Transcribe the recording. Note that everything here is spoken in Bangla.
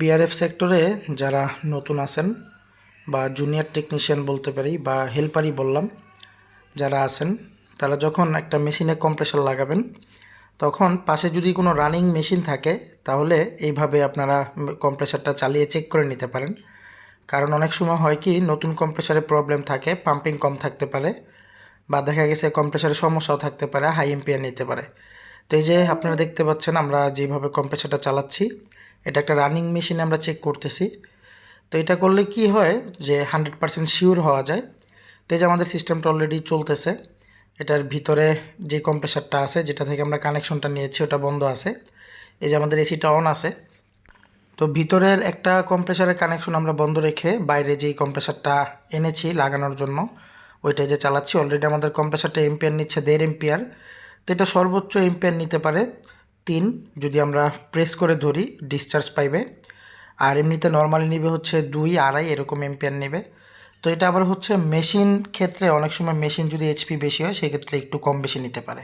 বিআরএফ সেক্টরে যারা নতুন আছেন বা জুনিয়র টেকনিশিয়ান বলতে পারি বা হেল্পারই বললাম, যারা আছেন, তারা যখন একটা মেশিনে কম্প্রেসার লাগাবেন, তখন পাশে যদি কোনো রানিং মেশিন থাকে, তাহলে এইভাবে আপনারা কম্প্রেসারটা চালিয়ে চেক করে নিতে পারেন। কারণ অনেক সময় হয় কি, নতুন কম্প্রেসারে প্রবলেম থাকে পাম্পিং কম থাকতে পারে, বা দেখা গেছে কম্প্রেসারের সমস্যাও থাকতে পারে হাই এম্পিয়ার নিতে পারে। তো এই যে আপনারা দেখতে পাচ্ছেন, আমরা যেভাবে কম্প্রেসারটা চালাচ্ছি এটা একটা রানিং মেশিনে আমরা চেক করতেছি। তো এটা করলে কি হয় যে হান্ড্রেড পার্সেন্ট শিওর হওয়া যায়। তো এই যে আমাদের সিস্টেমটা অলরেডি চলতেছে, এটার ভিতরে যে কম্প্রেসারটা আছে, যেটা থেকে আমরা কানেকশনটা নিয়েছি, ওটা বন্ধ আছে। এই যে আমাদের এসিটা অন আছে। তো ভিতরের একটা কম্প্রেসারের কানেকশন আমরা বন্ধ রেখে বাইরে যেই কম্প্রেসারটা এনেছি লাগানোর জন্য ওইটা যে চালাচ্ছি। অলরেডি আমাদের কম্প্রেসারটা এম্পিয়ার নিচ্ছে, দেড় এম্পিয়ার তো এটা সর্বোচ্চ এম্পিয়ার নিতে পারে। তিন যদি আমরা প্রেস করে ধরি ডিসচার্জ পাইবে। আর এমনিতে নর্মালি নিবে হচ্ছে দুই, আড়াই, এরকম এম্পিয়ার নেবে। তো এটা আবার হচ্ছে মেশিন ক্ষেত্রে অনেক সময় মেশিন যদি এইচপি বেশি হয়, সেক্ষেত্রে একটু কম বেশি নিতে পারে।